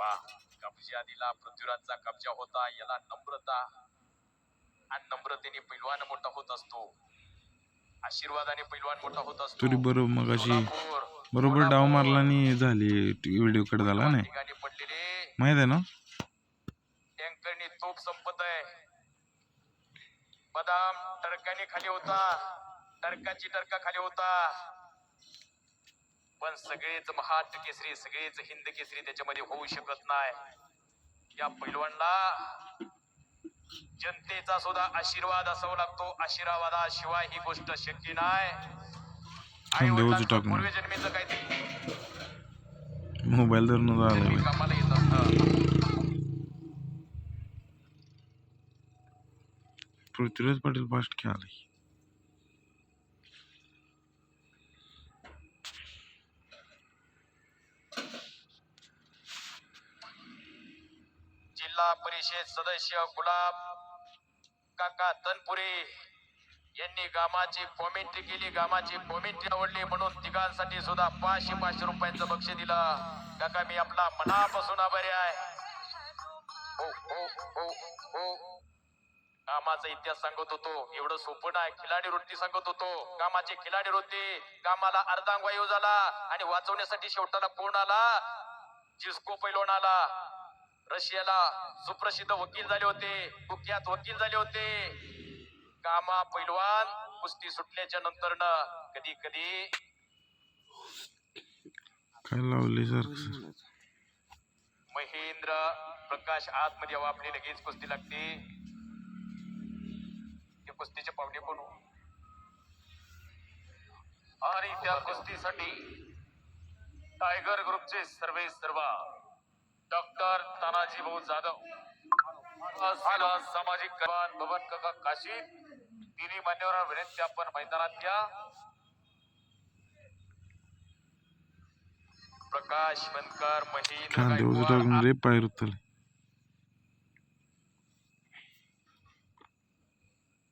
वा कब्जा दिला पृथ्वीराजचा कब्जा होता याला नम्रता आणि नम्रतेने पैलवान मोठा होत असतो. आशीर्वादाने पैलवान मोठा होत असतो. तरी बरोबर मग अशी बरोबर डाव मारला आणि झाली व्हिडिओ कट झाला नाही. ठिकाणी पडलेले माहीत आहे ना? टँकरनी तोप संपत आहे. बदाम टरकाने खाली होता. टरकाची टरका खाली होता. पण सगळेच महाट केसरी सगळेच हिंद केसरी त्याच्यामध्ये होऊ शकत नाही. या पैलवानला जनतेचा सुद्धा आशीर्वाद असावा लागतो. आशीर्वादाशिवाय ही गोष्ट शक्य नाही. पूर्वी जन्मीचं काहीतरी. मोबाईल धरून कामाला येत असतं पृथ्वीराज पाटील फास्ट खेळाले परिषद सदस्य गुलाब काका तनपुरे यांनी गामाची कॉमेंट्री केली. गामाची कॉमेंट्री आवडली म्हणून तिघांसाठी सुद्धा पाचशे पाचशे रुपयांचं बक्ष दिलं. काका मी आपला मनापासून आभारी आहे. हो हो हो हो. कामाचा इतिहास सांगत होतो. एवढं सोपं नाही. खिलाडी वृत्ती सांगत होतो. कामाचे खिलाडी वृत्ती. कामाला अर्धांग वायू झाला आणि वाचवण्यासाठी शेवटाला कोण आला? जिस्को पैलवान आला. रशियाला सुप्रसिद्ध वकील झाले होते कुख्यात वकील झाले होते. कामा पैलवान कुस्ती सुटल्याच्या नंतर न कधी कधी काय लावले सर महेंद्र प्रकाश आतमध्ये आपली लगेच कुस्ती लागते. ते कुस्तीचे पावणे कोण हो? आणि त्या कुस्तीसाठी टायगर ग्रुपचे सर्वे सर्वा. डॉक्टर तानाजी भाऊ जाधव सामाजिक कल्याण भवन काका काशी तिन्ही मान्यवरांना विनंती आपण मैदानात या. प्रकाश बनकर महेंद्र खांद्यावरचं गायकवाड,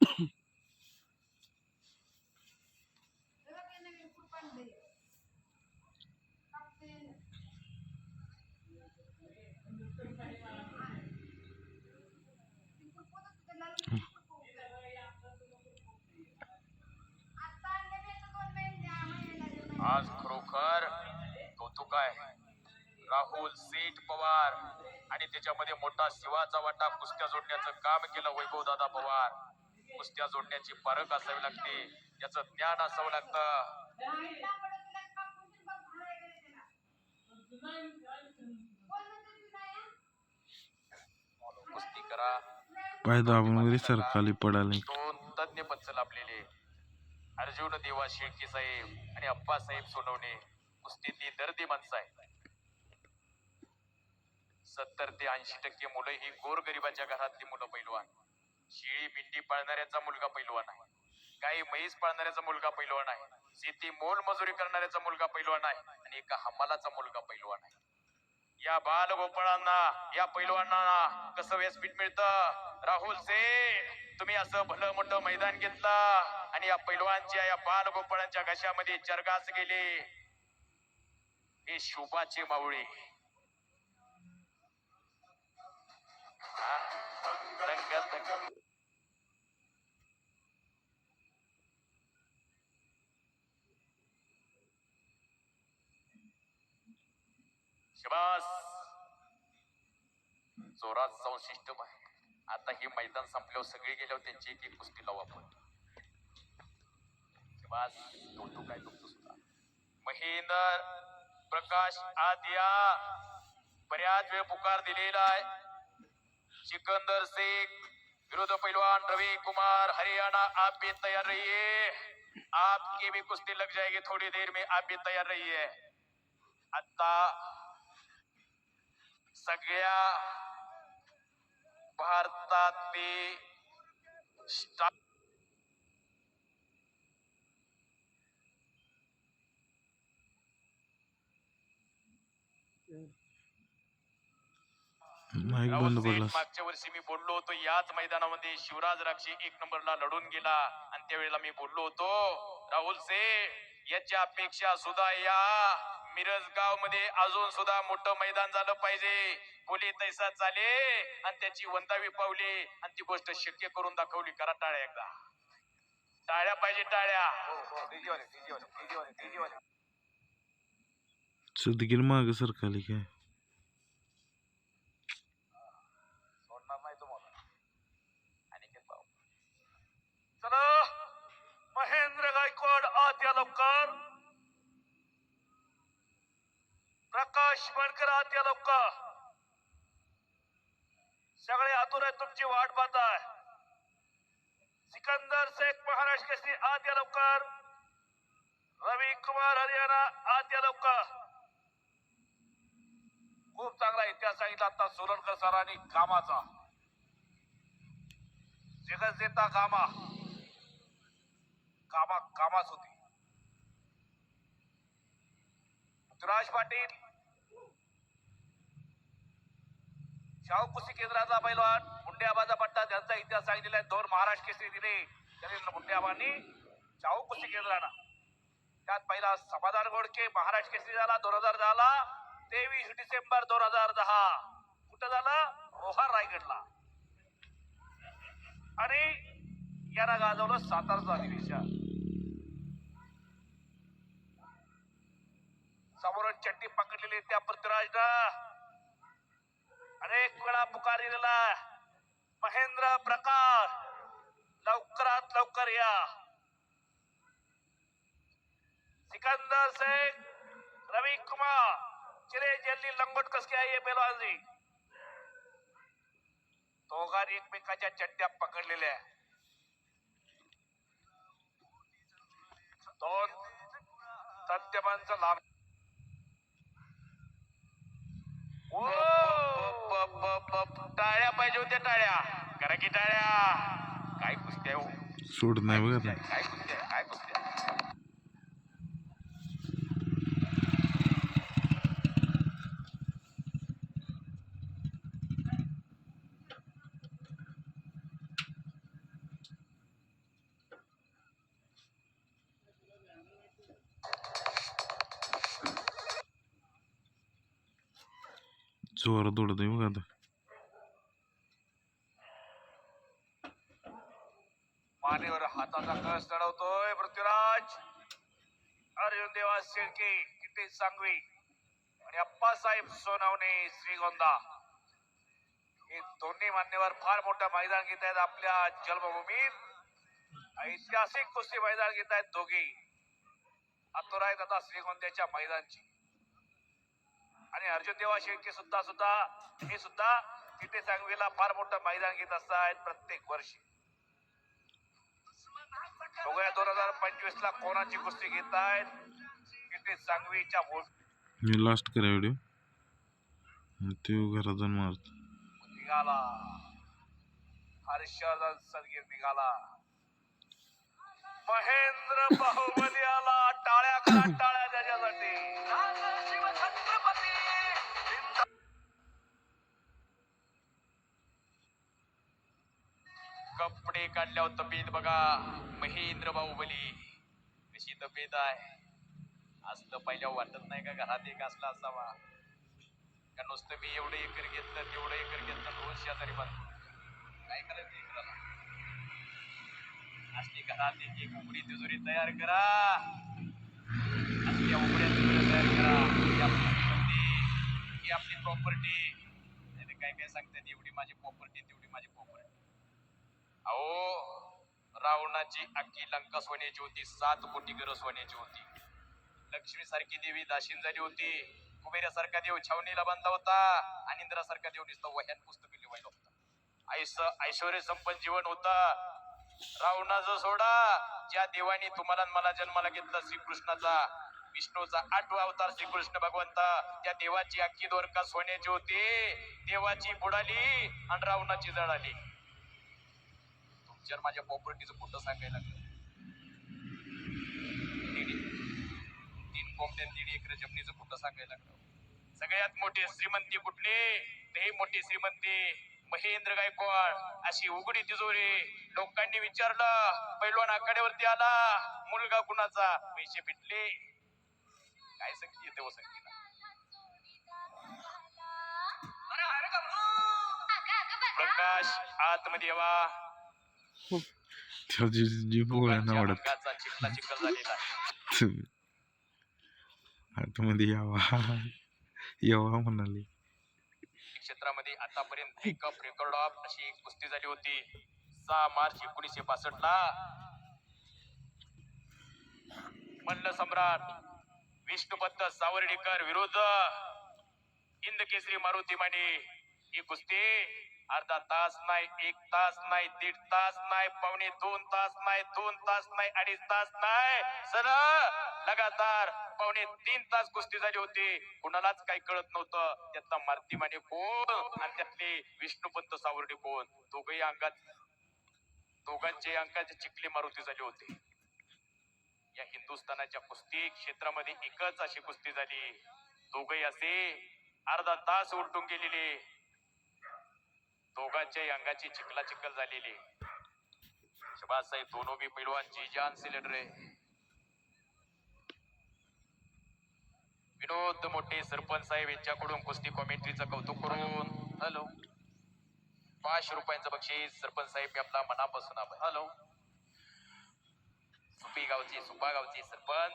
आज खरोखर कौतुक आहे. राहुल सेठ पवार आणि त्याच्यामध्ये मोठा शिवाचा वाटा कुस्त्या जोडण्याचं काम केलं वैभव दादा पवार. कुस्त्या जोडण्याची पारख असावी लागते त्याचं ज्ञान असावं लागतं. कुस्ती करा. पाय दाबून वगैरे सर खाली पडाले. दोन तज्ञ पंच लाभलेले. अर्जुन देवा शेळकी साहेब आणि अप्पासाहेब सोनवणे कुस्तीतली दर्दी माणसं आहेत. सत्तर ते ऐंशी टक्के मुलं ही गोरगरिबाच्या घरातली मुलं पैलवान. शिळी बिंडी पाळणाऱ्याचा मुलगा पैलवान आहे. काही म्हैस पाळणाऱ्याचा मुलगा पैलवान आहे. शेती मोल मजुरी करणाऱ्याचा मुलगा पैलवान आहे आणि एका हमालाचा मुलगा पैलवान आहे. या बाल गोपाळांना या पैलवानांना कसं व्यासपीठ मिळतं? राहुल से तुम्ही असं भलं मोठं मैदान घेतलं? आणि या पैलवानच्या या बालगोपाळांच्या घशामध्ये चरगास गेले. हे शोभाचे मावळे. शिवास जोरात जाऊन सिस्टम आहे आता हे मैदान संपल्यावर सगळे गेल्यावर त्यांची एक एक कुस्ती लावू आपण. शबास कौतुक आहे तुमचं सुद्धा. महेंदर प्रकाश आदिया बऱ्याच वेळ पुकार दिलेला आहे. सिकंदर शेख विरोध पहलवान रवि कुमार हरियाणा आप भी तैयार रहिए आपकी भी कुश्ती लग जाएगी थोड़ी देर में आप भी तैयार रहिए आता सगळ्या भारतातली माईक राहुल बंद सेठ पडला. मागच्या वर्षी मी बोललो होतो याच मैदानामध्ये शिवराज राक्षी एक नंबरला लढून गेला. आणि त्यावेळेला मी बोललो होतो राहुल सेठ याच्या अपेक्षा सुद्धा या. मिरज गावमध्ये अजून सुद्धा मोठं मैदान झालं पाहिजे. बोले तैसा चाले. आणि त्याची वंदावी पावली आणि ती गोष्ट शक्य करून दाखवली. करा टाळ्या एकदा. टाळ्या पाहिजे टाळ्या. सदगीर माग सरकारली काय सोडणार नाही तुम्हाला अनिकेत भाऊ चला महेंद्र गायकवाड आत या लवकर. प्रकाश बनकर आत या लवकर. सगळे आतुर आहेत तुमची वाट पाहत आहे सिकंदर शेख महाराष्ट्र केसरी आत या लवकर. रवी कुमार हरियाणा आत या लवकर. खूप चांगला इतिहास सांगितला आता सोलनकर सरांनी कामाचा. जगत देता कामा. कामा कामाच होती. पृथ्वीराज पाटील. शाहू कुस्ती केंद्राचा पैलवान मुंडेआबाचा पट्टा त्यांचा इतिहास सांगितलेला आहे. दोन महाराष्ट्र केसरी दिले. त्याने मुंडेआबांनी शाहू कुस्ती केंद्राला. त्यात पहिला समाधान गोडके महाराष्ट्र केसरी झाला दोन हजार झाला तेवीस डिसेंबर दोन हजार दहा. कुठं झालं? रोहार रायगडला. आणि यांना गाजवलं सातारचं अधिवेशन. समोरून चड्डी पकडलेली त्या पृथ्वीराजनं. अनेक वेळा पुकार दिलेला महेंद्र प्रकाश लवकरात लवकर या. सिकंदर शेख रवी कुमार चिरे जल्दी लंगोट कस आहे पेलवाजी दोघांनी एकमेकाच्या चट्ट्या पकडलेल्या दोन सत्यमांचं लाभ टाळ्या पाहिजे होत्या टाळ्या. करा की टाळ्या. काय कुस्त्या हो? सोड नाही बघ काय कुस्त्या काय कुस्त्या? जोरात ओढतोय बघ आता. मानेवर हाताचा कळस चढवतोय पृथ्वीराज. अर्जुन देवा शेळके किती सांगवी आणि अप्पासाहेब सोनवणे श्रीगोंदा. हे दोन्ही मान्यवर फार मोठं मैदान घेत आहेत आपल्या जन्मभूमीत. ऐतिहासिक कुस्ती मैदान घेत आहेत दोघे. आतुर आहेत आता श्रीगोंद्याच्या मैदानची. आणि अर्जुन देवा शेळके सुद्धा सुद्धा हे सुद्धा तिथे सांगवीला फार मोठं मैदान घेत असतात प्रत्येक वर्षी. बघूया दोन हजार पंचवीस ला कोणाची कुस्ती घेत आहेत? किती सांगवीच्या लास्ट करा व्हिडिओ ते घरात जाऊन मारतो निघाला. हर्षवर्धन सदगीर निघाला. महेंद्र बाहुबली आला. टाळ्या करा टाळ्या त्याच्यासाठी. कपडे काढल्यावर तब्येत बघा. महेंद्र बाहुबली कशी तब्येत आहे? असलं पहिल्या वाटत नाही का घरात एक असला असावा. का नुसतं मी एवढं एकर घेतलं तेवढं एकर घेतलं रोज शेजारी बांधतो काय करायचं असली घरात एक एक उघडी तिजोरी तयार करा. असल्या उघड्या तिजोरी तयार करा. ही आपली आपली प्रॉपर्टी नाही काय काय सांगतात एवढी माझी प्रॉपर्टी तेवढी माझी प्रॉपर्टी अहो रावणाची अख्खी लंका सोन्याची होती सात कोटी घर सोन्याची होती. लक्ष्मी सारखी देवी दाशीन झाली होती. कुबेऱ्यासारखा देव छावणीला बांधला होता आणि इंद्रासारखा देव नुसतं वह्यान पुस्तक लिहायला होता. ऐस ऐश्वर संपन्न जीवन होता. रावणाचं सोडा. ज्या देवाने तुम्हाला मला जन्माला घेतला श्रीकृष्णाचा विष्णूचा आठवा अवतार श्रीकृष्ण भगवंता त्या देवाची अख्खी दोरका सोन्याची होती. देवाची बुडाली आणि रावणाची जळाली. तुमच्यावर माझ्या प्रॉपर्टीचं कुठं सांगायला तीन कोंबड्या दीड एकर जमिनीचं कुठं सांगायला लागलं. सगळ्यात मोठी श्रीमंती कुठली? ते मोठी श्रीमंती. महेंद्र गायकवाड अशी उघडी तिजोरी. लोकांनी विचारलं पैलवान आखाड्यावरती आला. मुलगा कुणाचा? पैसे फिटले काय संगती येते व प्रकाश आतमध्ये यावा. चिखला चिखल झालेला आतमध्ये यावा. यावा म्हणाले. क्षेत्रामध्ये आतापर्यंत एक रेकॉर्ड ऑफ अशी एक कुस्ती झाली होती. सहा मार्च एकोणीसशे पासष्ट ला मल्ल सम्राट विष्णुपंत सावर्डीकर विरुद्ध इंद केसरी मारुती माने ही कुस्ती अर्धा तास नाही एक तास नाही दीड तास नाही पावणे दोन तास नाही दोन तास नाही अडीच तास नाही. सर लगातार पावणे तीन तास कुस्ती झाली होती. कुणालाच काही कळत नव्हतं. त्यातला मारुती माने कोण आणि त्यातले विष्णुपंत सावर्डे कोण दोघही अंगात दोघांचे अंकाचे चिखली मारुती झाली होती. या हिंदुस्थानाच्या कुस्ती क्षेत्रामध्ये एकच अशी कुस्ती झाली. दोघही असे अर्धा तास उलटून गेलेले. दोघांच्याही अंगाची चिखला चिखल झालेली शबाज साहेब दोनों भी पैलवान जी जान सिलेंडर आहे विनोद मोठे सरपंच साहेब यांच्याकडून कुस्ती कॉमेंट्रीचं कौतुक करून. हॅलो पाचशे रुपयांचं बक्षीस सरपंच साहेब मी आपला मनापासून आभार. हॅलो सुपी गावचे सुपा गावचे सरपंच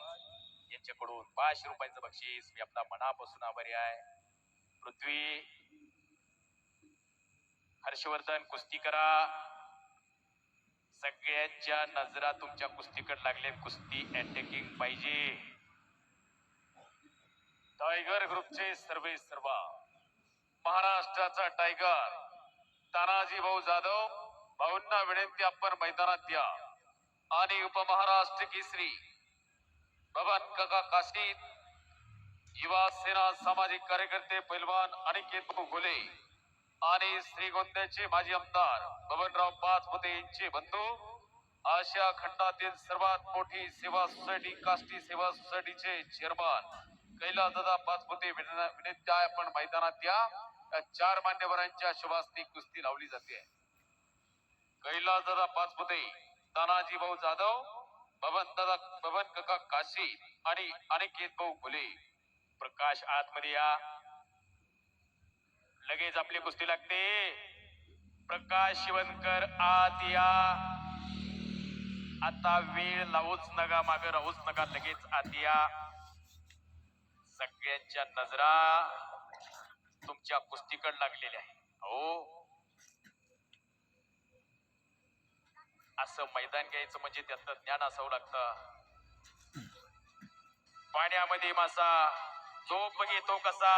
यांच्याकडून पाचशे रुपयांचं बक्षीस मी आपला मनापासून आभारी आहे. पृथ्वी हर्षवर्धन कुस्ती करा. सगळ्यांच्या नजरा तुमच्या कुस्तीकडे लागले. कुस्ती अटॅकिंग पाहिजे. टायगर ग्रुपचे सर्वे सर्वा. महाराष्ट्राचा टायगर तानाजी भाऊ जाधव भाऊंना विनंती आपण मैदानात द्या. आणि उपमहाराष्ट्र केसरी बबन काका काशीद युवा सेना सामाजिक कार्यकर्ते पैलवान अनिकेत भाऊ घोले आणि श्रीगोंद्याचे माजी आमदार बबनराव पाचपुते यांचे बंधू. आशिया खंडातील सर्वात मोठी सेवा सोसायटी काष्टी सेवा सोसायटीचे चेअरमन कैलास दादा पाचपुते विनंती आहे. आपण मैदानात या चार मान्यवरांच्या शुभासनी कुस्ती लावली जाते. कैलास दादा पाचपुते तानाजी भाऊ जाधव बबन दादा बबन काका काशी आणि अनिकेत भाऊ फुले. प्रकाश आतमध्ये या. लगेच आपली कुस्ती लागते. प्रकाश शिवनकर आत या आता वेळ लावूच नका माग राहूच नका लगेच आत या सगळ्यांच्या नजरा तुमच्या कुस्तीकड लागलेल्या आहे हो असं मैदान घ्यायचं म्हणजे त्यातलं ज्ञान असावं लागतं. पाण्यामध्ये मासा झोप घेतो कसा.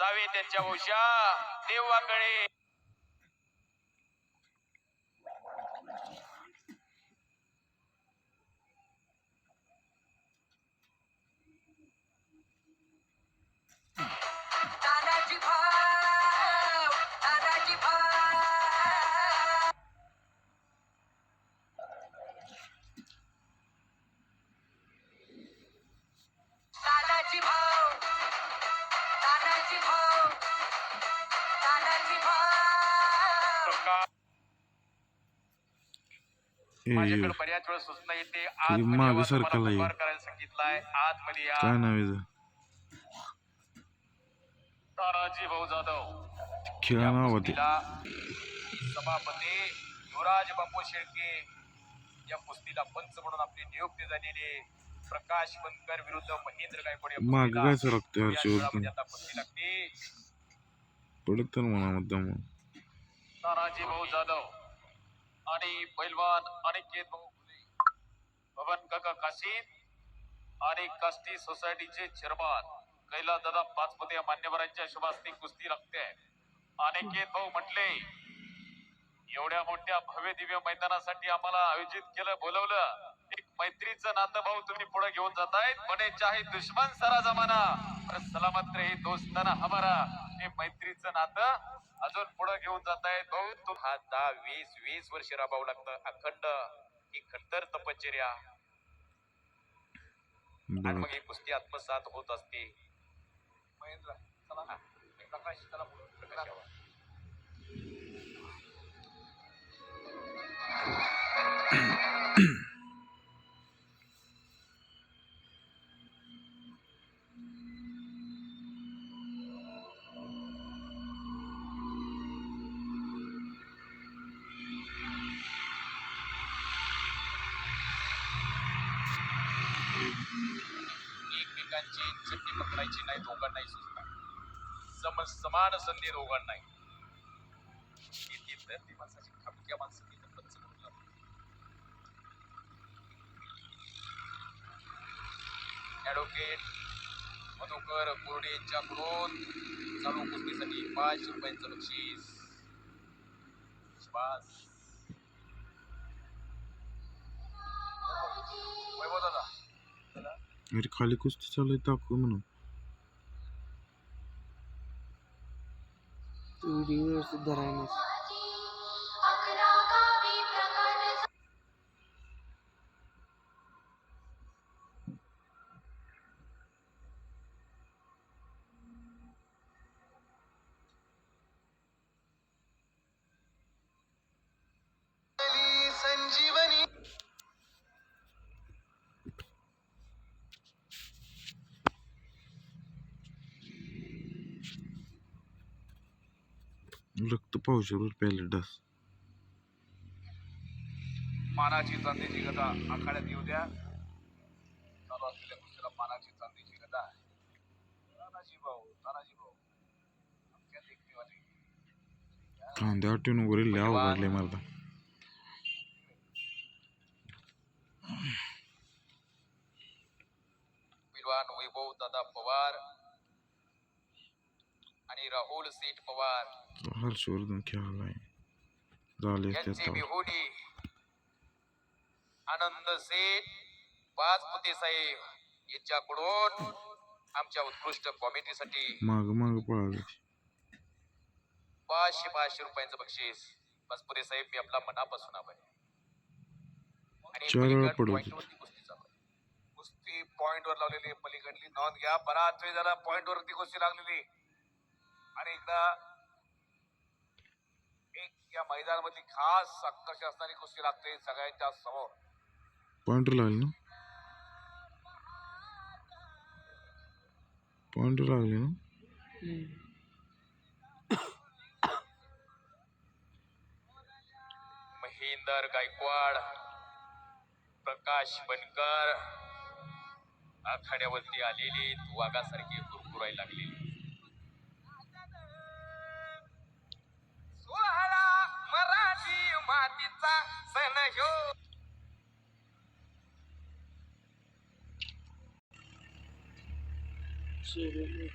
जावे त्यांच्या वंशा. देवाकडे. ए माझ्याकडे बऱ्याच वेळ सूचना येते. करायला सांगितलंय. आतमध्ये या. काय नाव आहे तानाजी भाऊ जाधव. खेळा नाव सभापती युवराज बापू शेळके या कुस्तीला पंच म्हणून आपली नियुक्ती झालेली. प्रकाश बनकर विरुद्ध महेंद्र गायकवाड माग काय सरकते हर्षवर्धन पडत तर म्हणा मुद्दाम तानाजी भाऊ जाधव आणि पैलवान अनिकेत भाऊ फुले. भवन काका काशीद आणि काष्टी सोसायटीचे चेअरमन कैलास दादा पाचपते या मान्यवरांच्या शुभास्ती कुस्ती लागते अनिकेत भाऊ म्हटले एवढ्या मोठ्या भव्य दिव्य मैदानासाठी आम्हाला आयोजित केलं बोलवलं. एक मैत्रीचं नातं भाऊ तुम्ही पुढे घेऊन जाताय म्हणे चाहे दुश्मन सारा जमाना. पर सलामत रही दोस्ताना हमारा. हे मैत्रीचं नातं अजून पुढे घेऊन जातायत. भाऊ तू. हा दहा वीस वीस वर्ष राबावं लागतं. अखंड. ही खंडर तपश्चर्या. आणि मग ही कुस्ती आत्मसात होत असते. महेंद्र चला. हा, प्रकाश चला पुढं, प्रकाश यावा. सम समान संधी दोघांनाही. ती माणसाची खमक्या माणसं पंच म्हणून ॲडव्होकेट मधुकर कोरडे यांच्याकडून चालू कुस्तीसाठी पाचशे रुपयांचं बक्षीस. वैभव अरे खाली कुस्ती चालू आहे दाखव म्हणून. video's the dryness रक्त पावसावर प्यायला डास मानाची चांदीची गदा आखाड्यात येऊ द्या. चालू असलेल्या कुस्तीला मानाची चांदीची गदा तानाजी भाऊ तानाजी भाऊ. देखणीवाले. कांद्या आठवून वगैरे लय अवघडले मरदा विद्वान वैभव दादा पवार. आणि राहुल सेठ पवार हर्षवर्धन खेळालाय झाले यांची बिहुली आनंद सेठ पाचपुते साहेब यांच्याकडून आमच्या उत्कृष्ट कॉमेडीसाठी माग माग पळाले पाचशे पाचशे रुपयांचं बक्षीस पाचपुते साहेब मी आपला मनापासून आभार. आणि. पॉईंटवरती कुस्ती चालू. कुस्ती पॉइंट वर लावलेली. पलीकडली नोंद घ्या बराच वेळ झाला पॉइंट वरती कुस्ती लागलेली आणि एकदा एक या मैदानामधली खास आकर्षण असणारी कुस्ती लागते सगळ्यांच्या समोर. पॉइंटर लागले ना? पॉइंटर लागले ना? महेंदर गायकवाड प्रकाश बनकर आखाड्यावरती आलेली वाघासारखी कुरकुरायला लागलेली. मातीचा सण ह्यो शेड्यूल